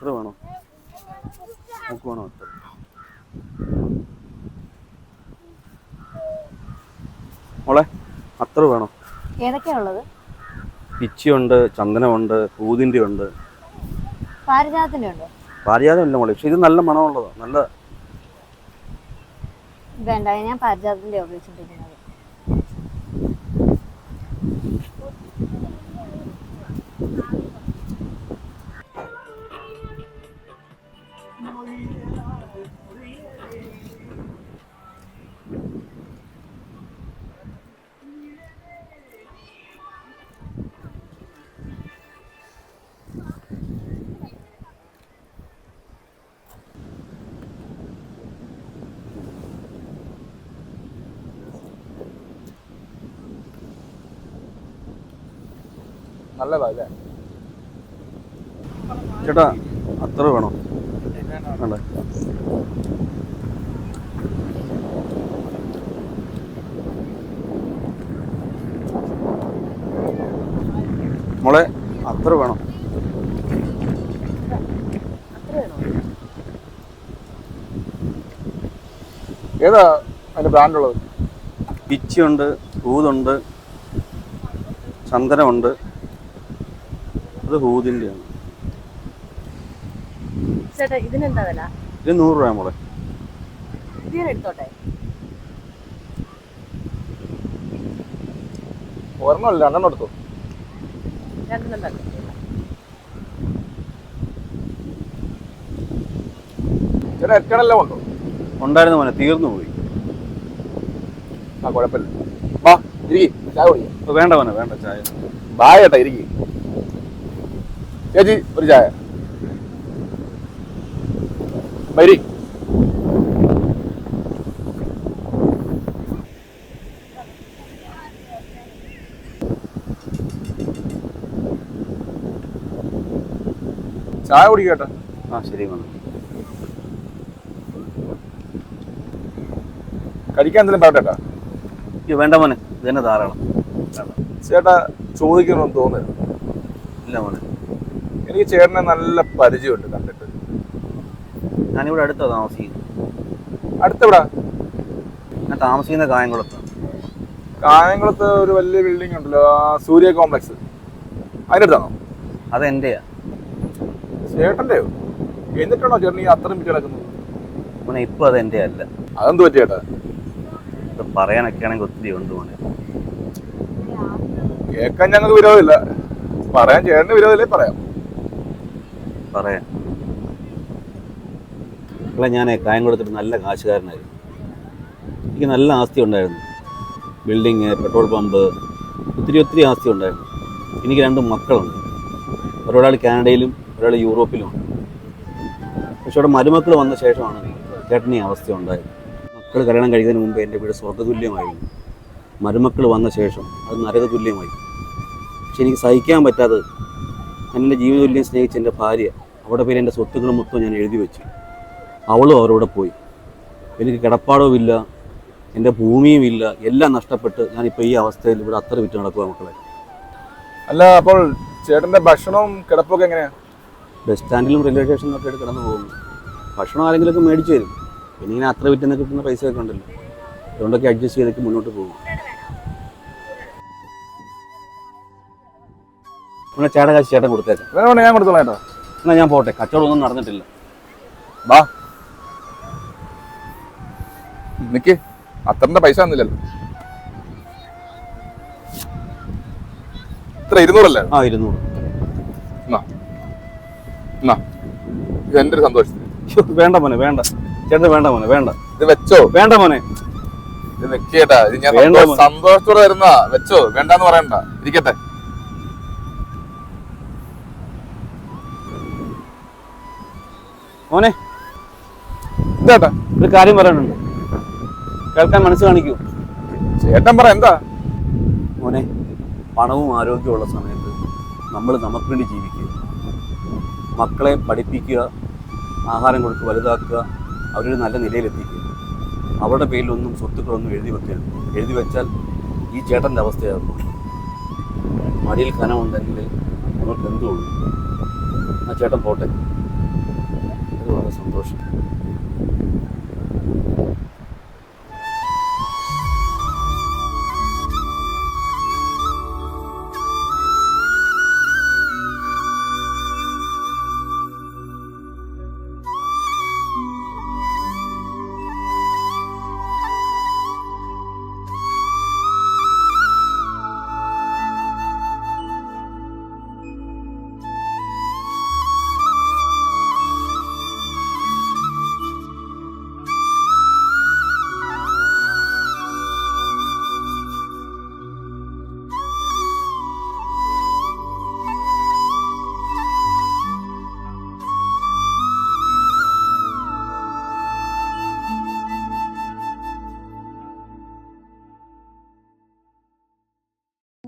അത്ര വേണോ? നമുക്ക് വേണോ അത്ര മോളെ അത്ര വേണോ? ഏതൊക്കെയാണുള്ളത് പിച്ചിയുണ്ട് ചന്ദനമുണ്ട് പൂതിന്റെ ഉണ്ട് പാരിജാതത്തിന്റെ ഉണ്ടോ പാരിജാതം ഇല്ല മോളെ പക്ഷെ ഇത് നല്ല മണമുള്ളതാണ് നല്ല. വേണ്ട ഞാൻ പാരിജാതത്തിന്റെ ഉപയോഗിച്ചിട്ടിരിക്കുന്നത്. നല്ലതാ അല്ലേ ചേട്ടാ അത്ര വേണോ? വേണ്ട. മോളെ അത്ര വേണം? ഏതാ അതിന്റെ ബ്രാൻഡുള്ളത് പിച്ചിയുണ്ട് ഹൂതുണ്ട് ചന്ദനമുണ്ട്. അത് ഹൂതിന്റെയാണ്. ചേട്ടാ ഇതിനെന്താ വില? ഇത് നൂറ് രൂപ മോളെ. ഇതിന് എടുത്തോട്ടെ ഒരെണ്ണമല്ല രണ്ടെണ്ണം എടുത്തു? രണ്ടെണ്ണം തന്നെ ചേട്ടാ എറ്റണെല്ലാം ഉണ്ടോ? ഉണ്ടായിരുന്നു മോനെ തീർന്നു പോയി. ആ കുഴപ്പമില്ല. വാ. ഇരിക്കി ചായ കുടിക്കാം. വേണ്ട മോനെ വേണ്ട ചായ. ബാ ചേട്ടാ ഇരിക്കി. ചേച്ചി ഒരു ചായ. വരി ചായ കുടിക്കട്ടെ ആ ശരി മോനെ കഴിക്കാൻ എന്തെങ്കിലും പറയട്ടെ ഇത് വേണ്ട മോനെ. ഇത് തന്നെ ധാരാളം. ചേട്ടാ ചോദിക്കണമെന്ന് തോന്നുന്നു. ഇല്ല മോനെ. എനിക്ക് ചേട്ടനെ നല്ല പരിചയമുണ്ട് കണ്ടിട്ട്. ഞാനിവിടെ അടുത്ത താമസിക്കുന്നു അടുത്തെവിടാ? ഞാൻ താമസിക്കുന്ന കായംകുളത്ത്. കായംകുളത്ത് ഒരു വലിയ ബിൽഡിംഗ് ഉണ്ടല്ലോ ആ സൂര്യ കോംപ്ലക്സ് അതിന്റെ അടുത്താണോ? അതെന്റെയാ ചേട്ടന്റെയോ എന്നിട്ടാണോ ചേട്ടൻ ഈ അത്രയും വിറ്റ് കിടക്കുന്നത് മോനെ ഇപ്പം അത് എന്റെ അല്ല അതെന്ത് പറ്റി ചേട്ടാ? ഇത് പറയാനൊക്കെ ആണെങ്കിൽ ഒത്തിരി ഉണ്ട് മോനെ. കേൾക്കാൻ ഞങ്ങൾക്ക് വിരോധമില്ല. പറയാൻ ചേട്ടന് വിരോധമില്ലേ പറയാം. പറയാൻ അല്ല ഞാൻ കായം കൊടുത്തിട്ട് നല്ല കാശുകാരനായിരുന്നു. എനിക്ക് നല്ല ആസ്തി ഉണ്ടായിരുന്നു ബിൽഡിങ് പെട്രോൾ പമ്പ് ഒത്തിരി ഒത്തിരി ആസ്തി ഉണ്ടായിരുന്നു എനിക്ക് രണ്ട് മക്കളുണ്ട്. ഒരാൾ കാനഡയിലും ഒരാൾ യൂറോപ്പിലുമാണ്. പക്ഷെ അവിടെ മരുമക്കൾ വന്ന ശേഷമാണ് ചേട്ടന് അവസ്ഥ ഉണ്ടായത് മക്കൾ കല്യാണം കഴിക്കുന്നതിന് മുമ്പ് എന്റെ വീട് സ്വർഗതുല്യമായിരുന്നു. മരുമക്കൾ വന്ന ശേഷം അത് നരകതുല്യമായി. പക്ഷെ എനിക്ക് സഹിക്കാൻ പറ്റാതെ എന്റെ ജീവിതതുല്യം സ്നേഹിച്ച എന്റെ ഭാര്യ അവിടെ പേര് എന്റെ സ്വത്തുക്കൾ മൊത്തം ഞാൻ എഴുതി വെച്ചു. അവളും അവരോടെ പോയി. എനിക്ക് കിടപ്പാടവുമില്ല എന്റെ ഭൂമിയും ഇല്ല എല്ലാം നഷ്ടപ്പെട്ട് ഞാനിപ്പോൾ ഈ അവസ്ഥയിൽ ഇവിടെ അത്ര വിറ്റ് നടക്കുക മക്കളെ. അല്ല അപ്പോൾ ചേട്ടന്റെ ഭക്ഷണവും കിടപ്പൊക്കെ എങ്ങനെയാണ് ബസ് സ്റ്റാൻഡിലും റെയിൽവേ സ്റ്റേഷനിലൊക്കെ ആയിട്ട് കിടന്നു പോകുന്നു. ഭക്ഷണം ആരെങ്കിലുമൊക്കെ മേടിച്ചു തരും. പിന്നെ ഇങ്ങനെ അത്ര വിറ്റെന്ന് കിട്ടുന്ന പൈസയൊക്കെ ഉണ്ടല്ലോ. അതുകൊണ്ടൊക്കെ അഡ്ജസ്റ്റ് ചെയ്തൊക്കെ മുന്നോട്ട് പോകും. പിന്നെ ചേട്ടൻ കാശ് ചേട്ടൻ കൊടുത്തേക്കാം. വേറെ ഞാൻ കൊടുത്തോളാം ചേട്ടാ എന്നാൽ ഞാൻ പോട്ടെ. കച്ചവടം ഒന്നും നടന്നിട്ടില്ല. വാ നിക്ക്. അത്രന്റെ പൈസ ഒന്നുമില്ലല്ലോ ഇത്ര ഇരുന്നൂറല്ലേ? ആ ഇരുന്നൂറ്. എന്നാ. എന്നാ. ഇത് ഒരു സന്തോഷത്തിന്. വേണ്ട മോനെ വേണ്ട. ചേട്ടൻ വേണ്ട മോനെ വേണ്ട. ഇത് വെച്ചോ. വേണ്ട മോനെ. ഇത് വെക്കേട്ടാ ഇത് ഞാൻ വേണ്ട സന്തോഷ- മോനെ. സന്തോഷത്തോടെ തരുന്ന വെച്ചോ. വേണ്ടാന്ന് പറയണ്ട. ഇരിക്കട്ടെ. മോനെ ഇതേട്ടാ ഒരു കാര്യം പറയാനുണ്ട്. കേൾക്കാൻ മനസ്സ് കാണിക്കൂ. ചേട്ടൻ പറ എന്താ? മോനെ പണവും ആരോഗ്യമുള്ള സമയത്ത് നമ്മൾ നമുക്ക് വേണ്ടി ജീവിക്കുക. മക്കളെ പഠിപ്പിക്കുക ആഹാരം കൊടുത്ത് വലുതാക്കുക അവരൊരു നല്ല നിലയിലെത്തിക്കുക. അവരുടെ പേരിലൊന്നും സ്വത്തുക്കളൊന്നും എഴുതി വെക്കരുത്. എഴുതി വെച്ചാൽ ഈ ചേട്ടന്റെ അവസ്ഥയാകും. മടിയിൽ കനമുണ്ടെങ്കിൽ നമുക്ക് എന്തുള്ളൂ? ആ ചേട്ടൻ പോട്ടെ. Боже.